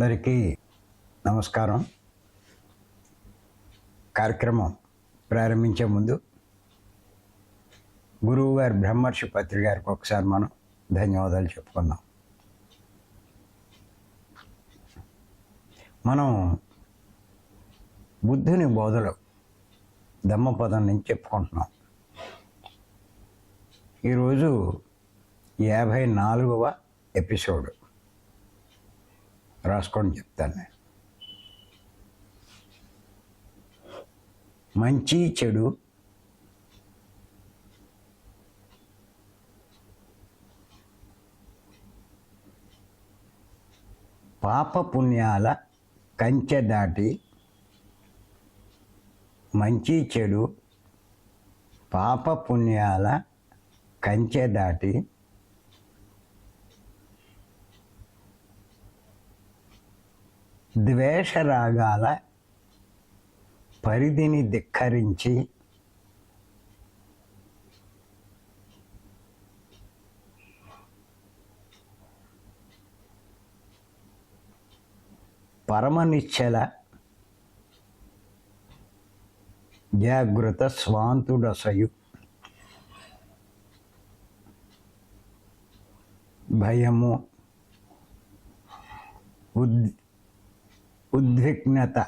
అందరికీ నమస్కారం. కార్యక్రమం ప్రారంభించే ముందు గురువు గారి బ్రహ్మర్షి పత్రి గారికి ఒకసారి మనం ధన్యవాదాలు చెప్పుకుందాం. మనం బుద్ధుని బోధలు ధమ్మపదం నుంచి చెప్పుకుంటున్నాం. ఈరోజు యాభై నాలుగవ ఎపిసోడ్. రాసుకొని చెప్తాను. నేను మంచి చెడు పాప పుణ్యాల కంచె దాటి మంచి చెడు పాప పుణ్యాల కంచె దాటి ద్వేషరాగాల పరిధిని ధిక్కరించి పరమనిశ్చల జాగ్రత్త స్వాంతుడసయు. భయము ఉద్ ఉద్విగ్నత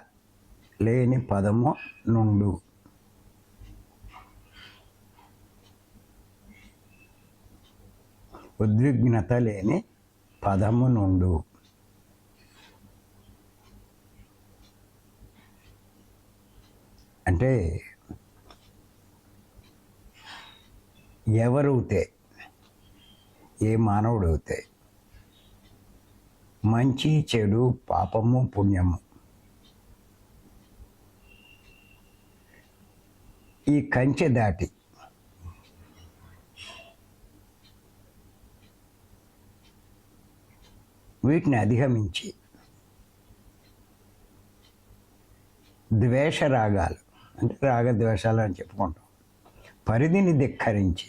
లేని పదము నుండు. ఉద్విగ్నత లేని పదము నుండు. అంటే ఎవరైతే ఏ మానవుడు అవుతాయి మంచి చెడు పాపము పుణ్యము. ఈ కంచె దాటి వీటిని అధిగమించి ద్వేష రాగాలు అంటే రాగద్వేషాలు అని చెప్పుకుంటాం. పరిధిని ధిక్కరించి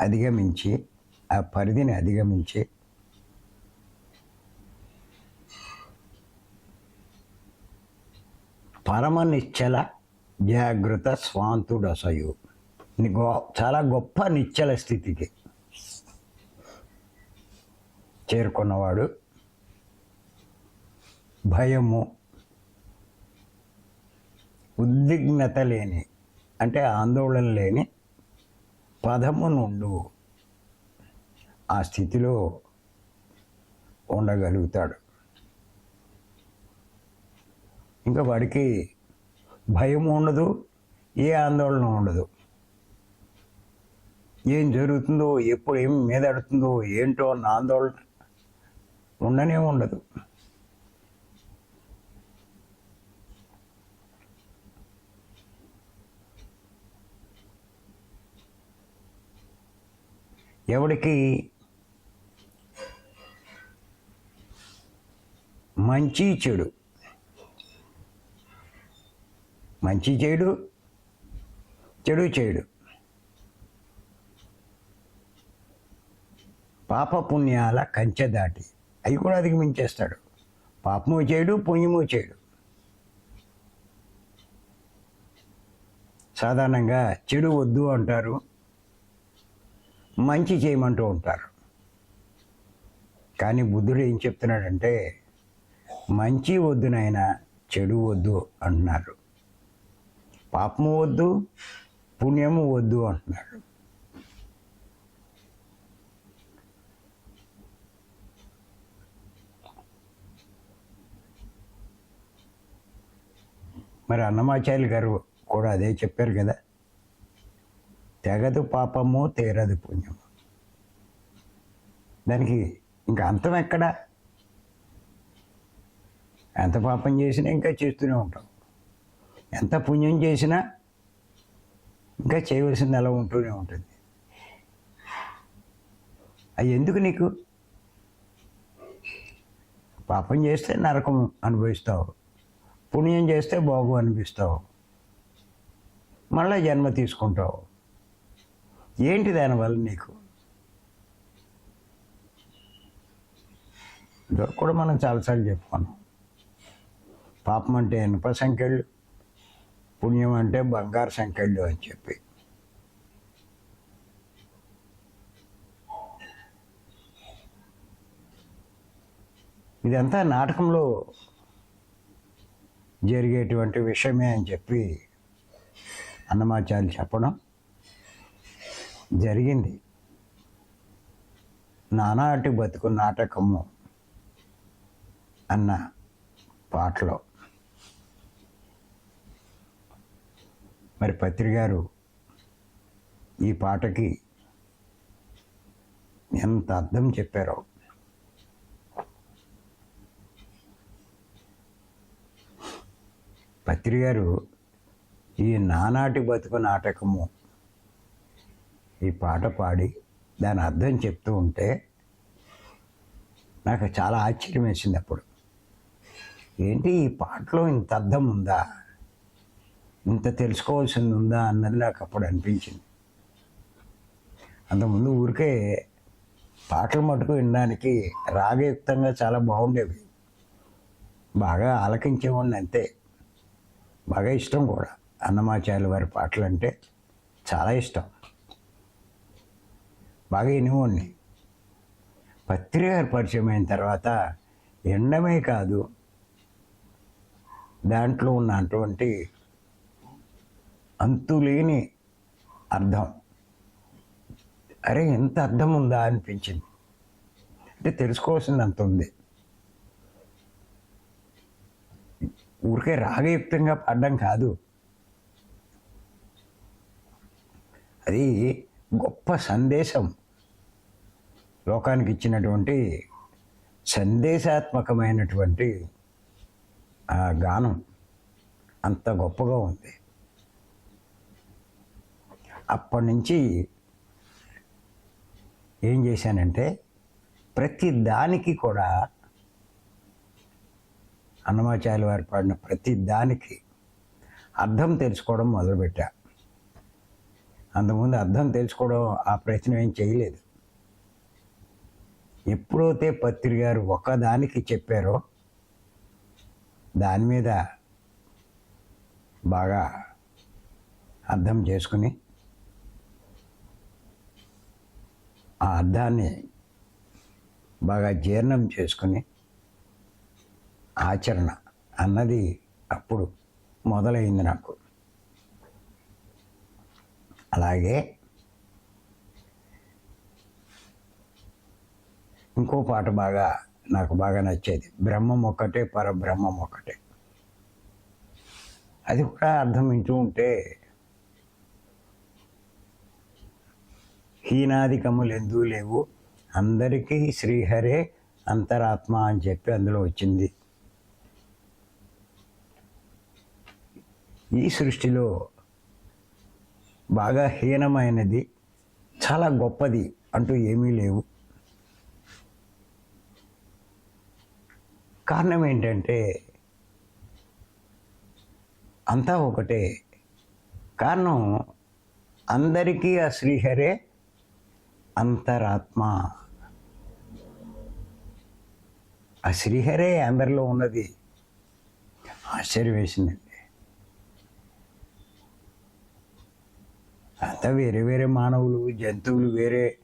అధిగమించి ఆ పరిధిని అధిగమించి పరమ నిశ్చల స్వాంతుడు స్వాంతుడసయు గో చాలా గొప్ప నిశ్చల స్థితికి చేరుకున్నవాడు భయము ఉద్విగ్నత లేని అంటే ఆందోళన లేని పదము నుండు ఆ స్థితిలో ఉండగలుగుతాడు. ఇంకా వాడికి భయం ఉండదు ఏ ఆందోళన ఉండదు. ఏం జరుగుతుందో ఎప్పుడు ఏం మీదడుతుందో ఏంటో అన్న ఆందోళన ఉండనే ఉండదు. ఎవడికి మంచి చెడు మంచి చేయడు చెడు చేయడు పాప పుణ్యాల కంచె దాటి అవి కూడా అధిగమించేస్తాడు పాపము చేయడు పుణ్యము చేయడు సాధారణంగా చెడు వద్దు అంటారు. మంచి చేయమంటూ ఉంటారు. కానీ బుద్ధుడు ఏం చెప్తున్నాడంటే మంచి వద్దునైనా చెడు వద్దు అంటున్నారు. పాపము వద్దు పుణ్యము వద్దు అంటున్నాడు. మరి అన్నమాచార్యులు గారు కూడా అదే చెప్పారు కదా తెగదు పాపము తీరదు పుణ్యము. దానికి ఇంకా అంతం ఎక్కడ? ఎంత పాపం చేసినా ఇంకా చేస్తూనే ఉంటాం. ఎంత పుణ్యం చేసినా ఇంకా చేయవలసింది అలా ఉంటూనే ఉంటుంది. అది ఎందుకు నీకు? పాపం చేస్తే నరకం అనుభవిస్తావు. పుణ్యం చేస్తే బాగు అనిపిస్తావు. మళ్ళీ జన్మ తీసుకుంటావు. ఏంటి దానివల్ల నీకు? ఇదివరకు కూడా మనం చాలాసార్లు చెప్పుకున్నాం. పాపం అంటే ఇనుప సంఖ్యలు పుణ్యం అంటే బంగారు సంఖ్యలు అని చెప్పి. ఇదంతా నాటకంలో జరిగేటువంటి విషయమే అని చెప్పి అన్నమాచార్యులు చెప్పడం జరిగింది. నానాటి బతుకు నాటకము అన్న పాటలో. మరి పత్రి గారు ఈ పాటకి ఎంత అర్థం చెప్పారో. పత్రి గారు ఈ నానాటి బతుకు నాటకము ఈ పాట పాడి దాని అర్థం చెప్తూ ఉంటే నాకు చాలా ఆశ్చర్యం వేసింది అప్పుడు. ఏంటి ఈ పాటలో ఇంత అర్థం ఉందా? ఇంత తెలుసుకోవాల్సింది ఉందా అన్నది నాకు అప్పుడు అనిపించింది. అంతకుముందు ఊరికే పాటలు మటుకు వినడానికి రాగయుక్తంగా చాలా బాగుండేవి. బాగా ఆలకించేవాడిని అంతే. బాగా ఇష్టం కూడా. అన్నమాచార్యుల వారి పాటలు అంటే చాలా ఇష్టం. బాగా వినేవాడిని. పత్రి గారు పరిచయం అయిన తర్వాత ఎండమే కాదు దాంట్లో ఉన్నటువంటి అంతులేని అర్థం. అరే ఎంత అర్థం ఉందా అనిపించింది. అంటే తెలుసుకోవాల్సింది అంత ఉంది. ఊరికే రాగయుక్తంగా పడ్డం కాదు. అది గొప్ప సందేశం. లోకానికి ఇచ్చినటువంటి సందేశాత్మకమైనటువంటి ఆ గానం. అంత గొప్పగా ఉంది. అప్పటి నుంచి ఏం చేశానంటే ప్రతి దానికి కూడా అన్నమాచార్య వారు పాడిన ప్రతి దానికి అర్థం తెలుసుకోవడం మొదలుపెట్టా. అంతకుముందు అర్థం తెలుసుకోవడం ఆ ప్రయత్నం ఏం చేయలేదు. ఎప్పుడైతే పత్రి గారు ఒకదానికి చెప్పారో దాని మీద బాగా అర్థం చేసుకుని ఆ అర్థాన్ని బాగా జీర్ణం చేసుకుని ఆచరణ అన్నది అప్పుడు మొదలైంది నాకు. అలాగే ఇంకో పాట బాగా నాకు బాగా నచ్చేది. బ్రహ్మం ఒక్కటే పరబ్రహ్మం ఒక్కటే. అది కూడా అర్థం వింటూ ఉంటే హీనాదికములు లేవు. అందరికీ శ్రీహరే అంతరాత్మ అని చెప్పి అందులో వచ్చింది. ఈ సృష్టిలో బాగా హీనమైనది చాలా గొప్పది అంటూ ఏమీ లేవు. కారణం ఏంటంటే అంతా ఒకటే. కారణం అందరికీ ఆ శ్రీహరే అంతరాత్మ. ఆ శ్రీహరే అందరిలో ఉన్నది. ఆశ్చర్యం వేసిందండి. అంతా వేరే వేరే మానవులు జంతువులు వేరే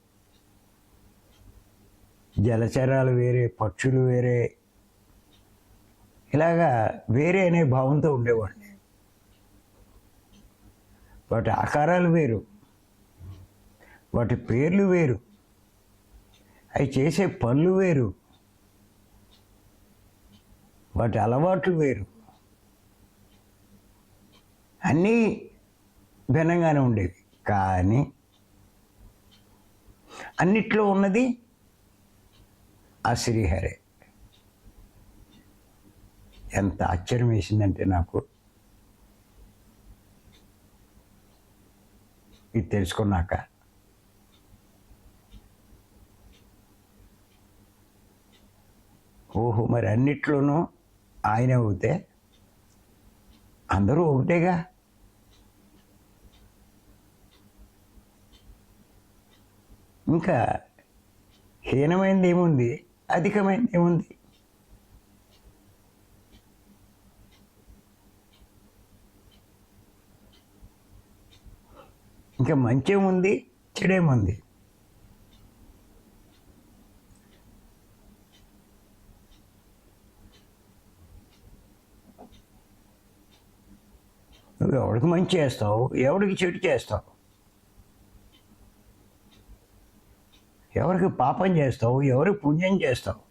జలచరాలు వేరే పక్షులు వేరే ఇలాగా వేరే అనే భావంతో ఉండేవాడిని. వాటి ఆకారాలు వేరు. వాటి పేర్లు వేరు. అవి చేసే పనులు వేరు. వాటి అలవాట్లు వేరు. అన్నీ భిన్నంగానే ఉండేవి. కానీ అన్నిట్లో ఉన్నది ఆ శ్రీహరే. ఎంత ఆశ్చర్యం వేసిందంటే నాకు. ఇది తెలుసుకున్నాక నువ్వు మరి అన్నిట్లోనూ ఆయన అవుతే అందరూ ఒకటేగా ఇంకా హీనమైంది ఏముంది అధికమైంది ఏముంది ఇంకా మంచి ఏముంది చెడేముంది? నువ్వు ఎవడికి మంచి చేస్తావు? ఎవడికి చెడు చేస్తావు? ఎవరికి పాపం చేస్తావు? ఎవరికి పుణ్యం చేస్తావు?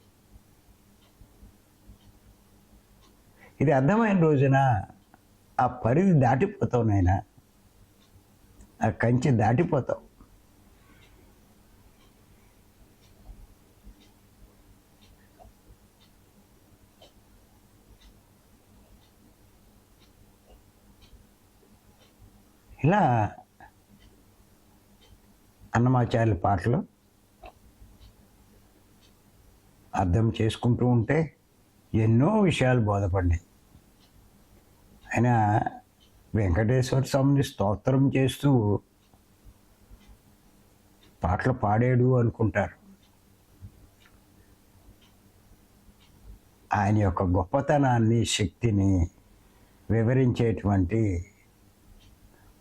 ఇది అర్థమైన రోజున? ఆ పరిధి దాటిపోతావు నాయన. ఆ కంచె దాటిపోతావు. ఇలా అన్నమాచార్యుల పాటలు అర్థం చేసుకుంటూ ఉంటే ఎన్నో విషయాలు బోధపడినాయి. ఆయన వెంకటేశ్వర స్వామిని స్తోత్రం చేస్తూ పాటలు పాడాడు అనుకుంటారు. ఆయన యొక్క గొప్పతనాన్ని శక్తిని వివరించేటువంటి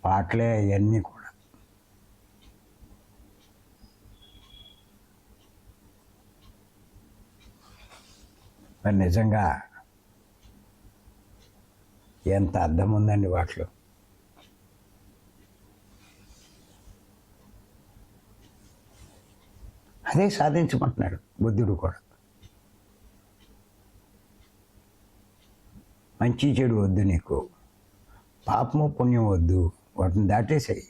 పాటలే అవన్నీ కూడా. మరి నిజంగా ఎంత అర్థం ఉందండి వాటిలో? అదే సాధించమంటున్నాడు బుద్ధుడు కూడా. మంచి చెడు వద్దు నీకు పాపము పుణ్యం వద్దు. వాటిని దాటేసాయి.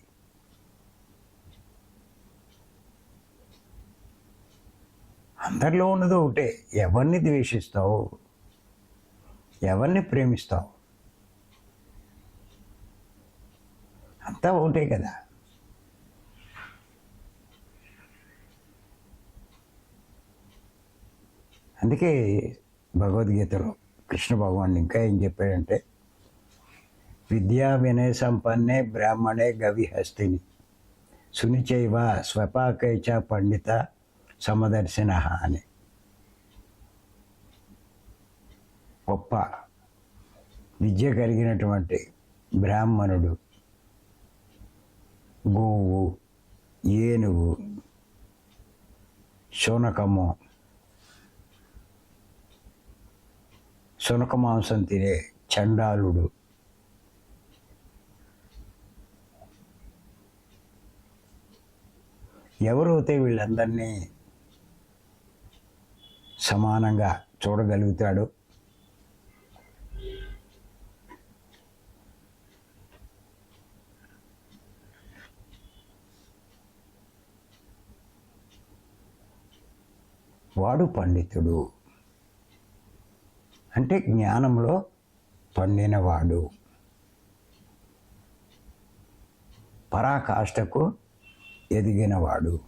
అందరిలో ఉన్నది ఒకటే ఎవరిని ద్వేషిస్తావు ఎవరిని ప్రేమిస్తావు? అంతా ఒకటే కదా. అందుకే భగవద్గీతలో కృష్ణ భగవాన్ ఇంకా ఏం చెప్పాడంటే విద్యా వినయ సంపన్నే బ్రాహ్మణే గవిహస్తిని. సునిచైవ స్వపాకైచ పండిత సమదర్శన అని. గొప్ప విద్య కలిగినటువంటి బ్రాహ్మణుడు. గోవు ఏనుగు శునకము. శునక మాంసం తినే చండాలుడు. ఎవరైతే వీళ్ళందరినీ సమానంగా చూడగలుగుతాడు వాడు పండితుడు. అంటే జ్ఞానంలో పండినవాడు. పరాకాష్ఠకు ఎదిగినవాడు.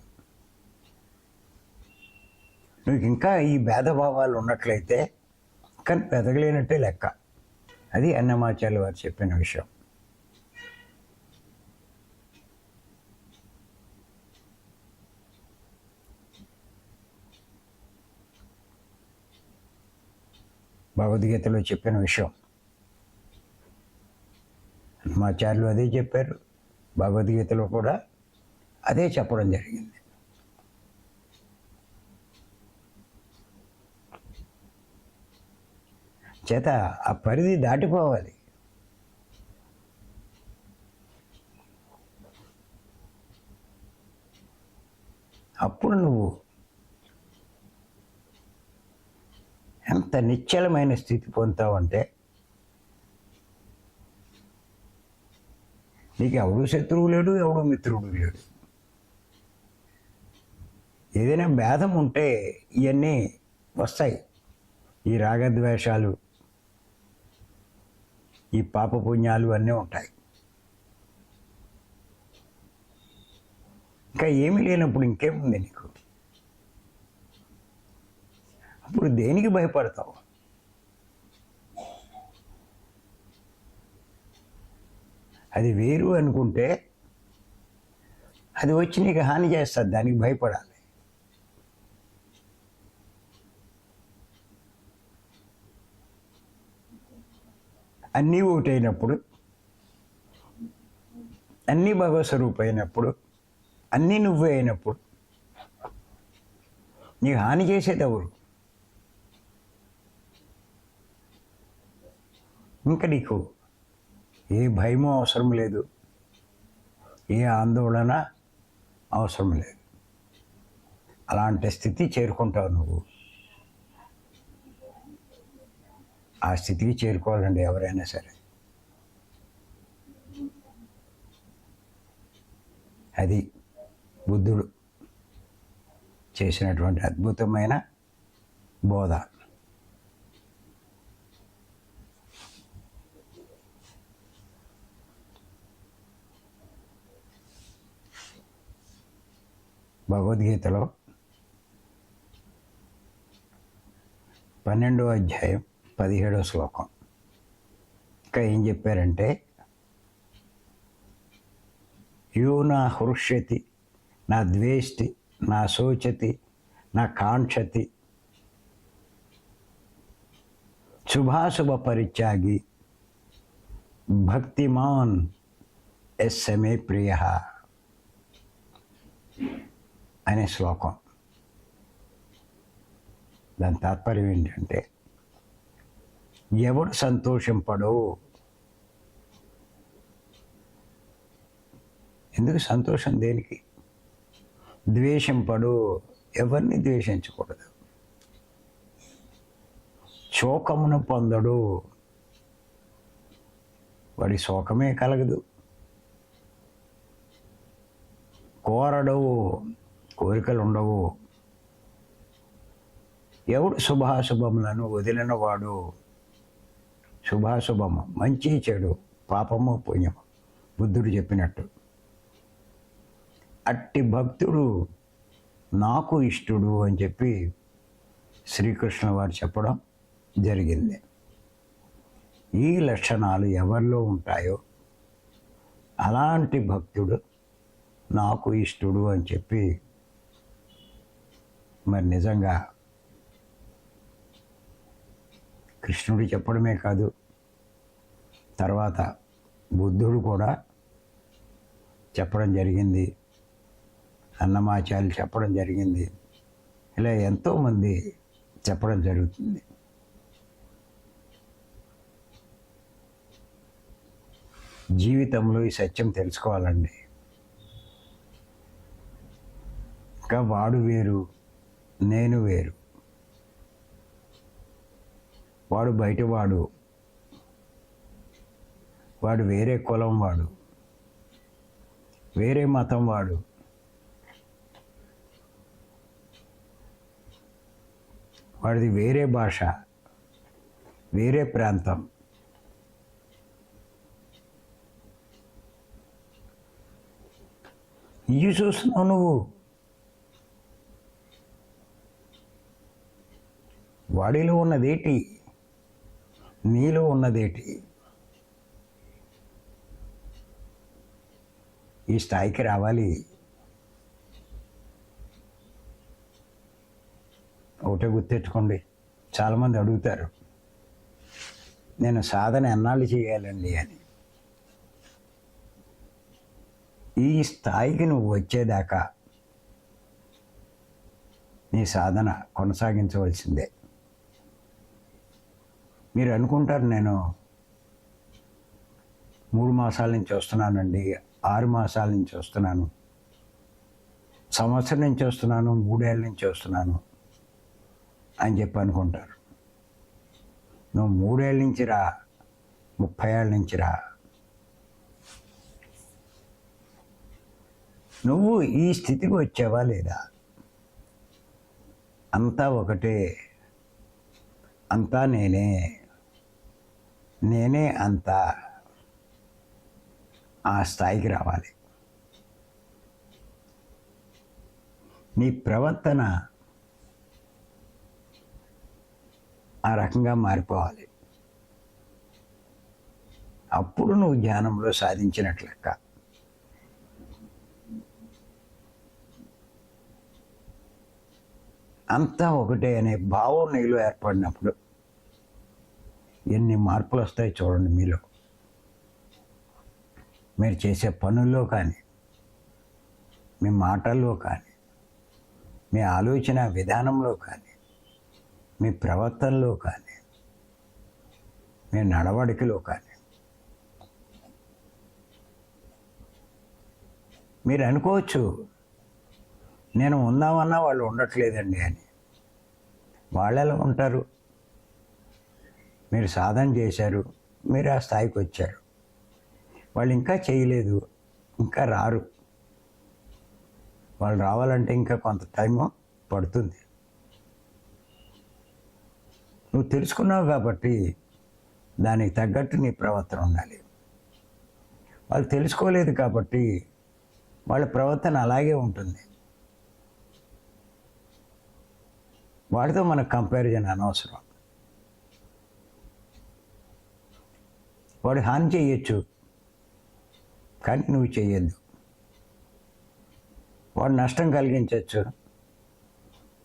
నువ్వు ఇంకా ఈ భేదభావాలు ఉన్నట్లయితే కానీ పెదగలేనట్టే లెక్క. అది అన్నమాచార్య వారు చెప్పిన విషయం. భగవద్గీతలో చెప్పిన విషయం. అన్నమాచార్యులు అదే చెప్పారు. భగవద్గీతలో కూడా అదే చెప్పడం జరిగింది. చేత ఆ పరిధి దాటిపోవాలి. అప్పుడు నువ్వు ఎంత నిశ్చలమైన స్థితి పొందుతావంటే నీకు ఎవడు శత్రువు లేడు ఎవడు మిత్రుడు లేడు. ఏదైనా భేదం ఉంటే ఇవన్నీ వస్తాయి. ఈ రాగద్వేషాలు ఈ పాపపుణ్యాలు అన్నీ ఉంటాయి. ఇంకా ఏమీ లేనప్పుడు ఇంకేముంది నీకు? అప్పుడు దేనికి భయపడతావు? అది వేరు అనుకుంటే అది వచ్చి నీకు హాని చేస్తుంది దానికి భయపడాలి. అన్నీ ఒకటైనప్పుడు అన్నీ భగవత్ అయినప్పుడు అన్నీ నువ్వే అయినప్పుడు నీకు హాని చేసేది ఎవరు? ఇంకా నీకు ఏ భయమో అవసరం లేదు. ఏ ఆందోళన అవసరం లేదు. అలాంటి స్థితి చేరుకుంటావు నువ్వు. ఆ స్థితికి చేరుకోవాలండి ఎవరైనా సరే. అది బుద్ధుడు చేసినటువంటి అద్భుతమైన బోధ. భగవద్గీతలో పన్నెండో అధ్యాయం పదిహేడో శ్లోకం. ఇంకా ఏం చెప్పారంటే యో నా హృష్యతి నా ద్వేష్టి నా శోచతి నా కాంక్షతి. శుభాశుభ పరిత్యాగి భక్తిమాన్ ఎస్ ప్రియ అనే శ్లోకం. దాని తాత్పర్యం ఏంటంటే ఎవడు సంతోషింపడు? ఎందుకు సంతోషం దేనికి? ద్వేషింపడు. ఎవరిని ద్వేషించకూడదు? శోకమును పొందడు. వాడి శోకమే కలగదు. కోరడవు కోరికలు ఉండవు ఎవడు శుభాశుభములను వదిలినవాడు? శుభాశుభము. మంచి చెడు పాపము పుణ్యము. బుద్ధుడు చెప్పినట్టు. అట్టి భక్తుడు నాకు ఇష్టడు అని చెప్పి శ్రీకృష్ణ వారు చెప్పడం జరిగింది. ఈ లక్షణాలు ఎవరిలో ఉంటాయో అలాంటి భక్తుడు నాకు ఇష్టడు అని చెప్పి మరి నిజంగా కృష్ణుడు చెప్పడమే కాదు. తర్వాత బుద్ధుడు కూడా చెప్పడం జరిగింది. అన్నమాచార్యులు చెప్పడం జరిగింది. ఇలా ఎంతోమంది చెప్పడం జరుగుతుంది. జీవితంలో ఈ సత్యం తెలుసుకోవాలండి. ఇంకా వాడు వేరు నేను వేరు. వాడు బయటవాడు. వాడు వేరే కులం వాడు. వేరే మతం వాడు. వాడిది వేరే భాష వేరే ప్రాంతం. ఇవి చూస్తున్నావు నువ్వు. వాడిలో ఉన్నదేటి? నీలో ఉన్నదేటి? ఈ స్థాయికి రావాలి. ఒకటే గుర్తెట్టుకోండి. చాలామంది అడుగుతారు నేను సాధన ఎన్నాళ్ళు చేయాలండి? అని. ఈ స్థాయికి నువ్వు వచ్చేదాకా నీ సాధన కొనసాగించవలసిందే. మీరు అనుకుంటారు నేను మూడు మాసాల నుంచి వస్తున్నానండి ఆరు మాసాల నుంచి వస్తున్నాను సంవత్సరం నుంచి వస్తున్నాను మూడేళ్ళ నుంచి వస్తున్నాను అని చెప్పి అనుకుంటారు. నువ్వు మూడేళ్ళ నుంచి రా ముప్పై ఏళ్ళ నుంచి రా. నువ్వు ఈ స్థితికి వచ్చావా లేదా? అంతా ఒకటే అంతా నేనే. నేనే అంతా ఆ స్థాయికి రావాలి. నీ ప్రవర్తన ఆ రకంగా మారిపోవాలి. అప్పుడు నువ్వు ధ్యానంలో సాధించినట్లు లెక్క. అంతా ఒకటే అనే భావం నీలో ఏర్పడినప్పుడు ఎన్ని మార్పులు వస్తాయి చూడండి మీలో. మీరు చేసే పనుల్లో కానీ మీ మాటల్లో కానీ మీ ఆలోచన విధానంలో కానీ మీ ప్రవర్తనలో కానీ మీ నడవడికలో కానీ. మీరు అనుకోవచ్చు నేను ఉందామన్నా వాళ్ళు ఉండట్లేదండి అని. వాళ్ళు ఎలా ఉంటారు? మీరు సాధన చేశారు మీరు ఆ స్థాయికి వచ్చారు. వాళ్ళు ఇంకా చేయలేదు ఇంకా రారు. వాళ్ళు రావాలంటే ఇంకా కొంత టైము పడుతుంది. నువ్వు తెలుసుకున్నావు కాబట్టి దానికి తగ్గట్టు నీ ప్రవర్తన ఉండాలి. వాళ్ళు తెలుసుకోలేదు కాబట్టి వాళ్ళ ప్రవర్తన అలాగే ఉంటుంది. వాటితో మనకు కంపారిజన్ అనవసరం. వాడు హాని చేయొచ్చు. కానీ నువ్వు చేయొద్దు. వాడు నష్టం కలిగించవచ్చు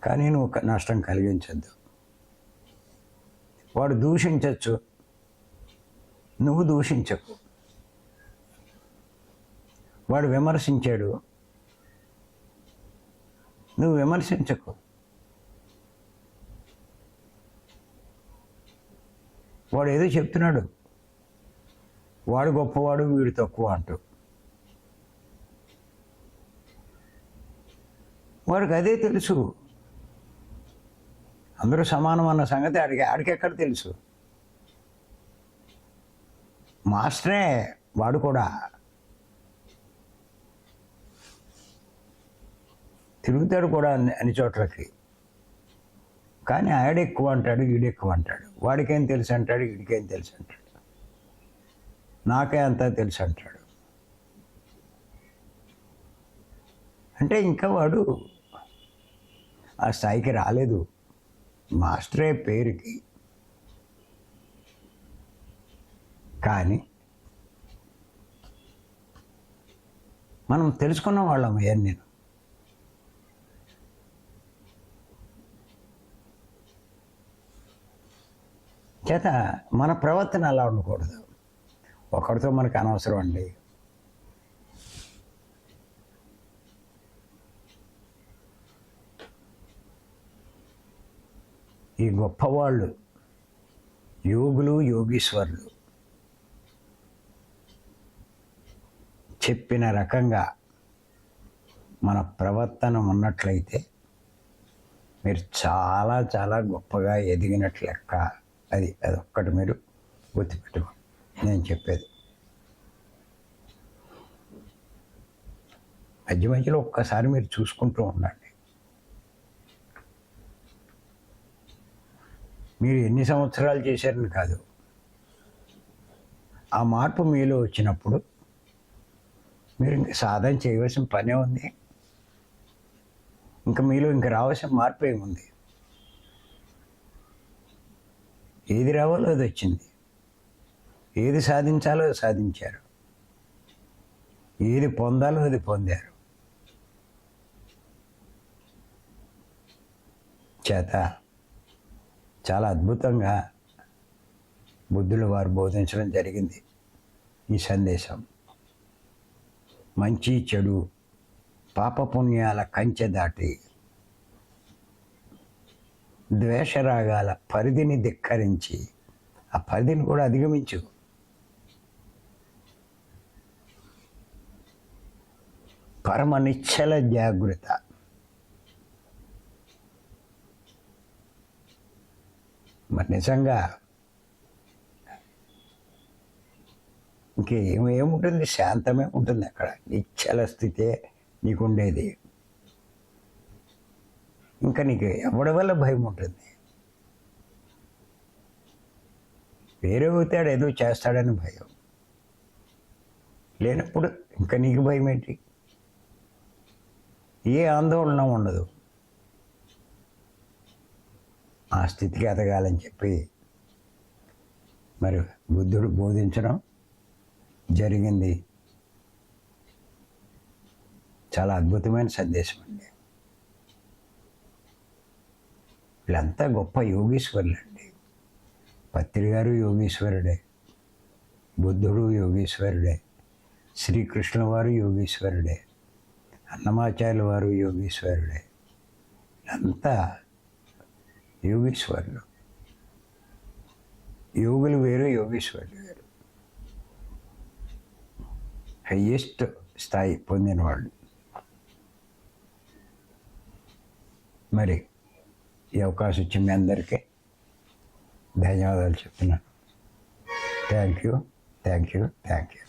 కానీ నువ్వు నష్టం కలిగించద్దు. వాడు దూషించవచ్చు నువ్వు దూషించకు. వాడు విమర్శించాడు. నువ్వు విమర్శించకు. వాడు ఏదో చెప్తున్నాడు. వాడు గొప్పవాడు వీడు తక్కువ అంటూ వాడికి అదే తెలుసు. అందరూ సమానం అన్న సంగతి ఆడికి ఆడికెక్కడ తెలుసు? మాస్టరే వాడు కూడా. తిరుగుతాడు కూడా అన్ని అన్ని చోట్లకి. కానీ ఆడెక్కువ అంటాడు వీడెక్కువ అంటాడు. వాడికేం తెలుసు అంటాడు వీడికేం తెలుసు అంటాడు. నాకే అంతా తెలుసు అంటాడు. అంటే ఇంకా వాడు ఆ స్థాయికి రాలేదు. మాస్టరే పేరుకి. కానీ మనం తెలుసుకున్న వాళ్ళం ఏం నేను. చేత మన ప్రవర్తన అలా ఉండకూడదు. ఒకరితో మనకు అనవసరం అండి. ఈ గొప్పవాళ్ళు యోగులు యోగీశ్వరులు చెప్పిన రకంగా మన ప్రవర్తన ఉన్నట్లయితే మీరు చాలా చాలా గొప్పగా ఎదిగినట్లు లెక్క అది అదొక్కటి మీరు గుర్తుపెట్టుకోండి. నేను చెప్పేది. మధ్య మధ్యలో ఒక్కసారి మీరు చూసుకుంటూ ఉండండి. మీరు ఎన్ని సంవత్సరాలు చేశారని కాదు. ఆ మార్పు మీలో వచ్చినప్పుడు మీరు ఇంక సాధన చేయవలసిన పనే ఉంది. ఇంకా మీలో ఇంక రావాల్సిన మార్పు ఏముంది? ఏది రావాలో అది వచ్చింది. ఏది సాధించాలో సాధించారు. ఏది పొందాలో అది పొందారు. చేత చాలా అద్భుతంగా బుద్ధులు వారు బోధించడం జరిగింది ఈ సందేశం. మంచి చెడు పాపపుణ్యాల కంచె దాటి ద్వేషరాగాల పరిధిని ధిక్కరించి ఆ పరిధిని కూడా అధిగమించు. పరమ నిశ్చల జాగృత. మరి నిజంగా ఇంకేమేముంటుంది శాంతమే ఉంటుంది అక్కడ. నిశ్చల స్థితే నీకుండేది. ఇంకా నీకు ఎవడి వల్ల భయం ఉంటుంది? వేరే అవుతాడు ఏదో చేస్తాడని భయం. లేనప్పుడు ఇంకా నీకు భయం ఏంటి ఏ ఆందోళన ఉండదు. ఆ స్థితికి ఎదగాలని చెప్పి మరి బుద్ధుడు బోధించడం జరిగింది. చాలా అద్భుతమైన సందేశం అండి. వీళ్ళంతా గొప్ప యోగీశ్వరులు అండి. పత్రి గారు యోగీశ్వరుడే బుద్ధుడు యోగీశ్వరుడే శ్రీకృష్ణ వారు యోగీశ్వరుడే. అన్నమాచార్యుల వారు యోగీశ్వరుడే. అంతా యోగీశ్వరులు. యోగులు వేరు యోగీశ్వరులు వేరు. హయ్యెస్ట్ స్థాయి పొందిన వాళ్ళు. మరి ఈ అవకాశం ఇచ్చింది మీ అందరికీ ధన్యవాదాలు చెప్తున్నాను. Thank you thank you thank you.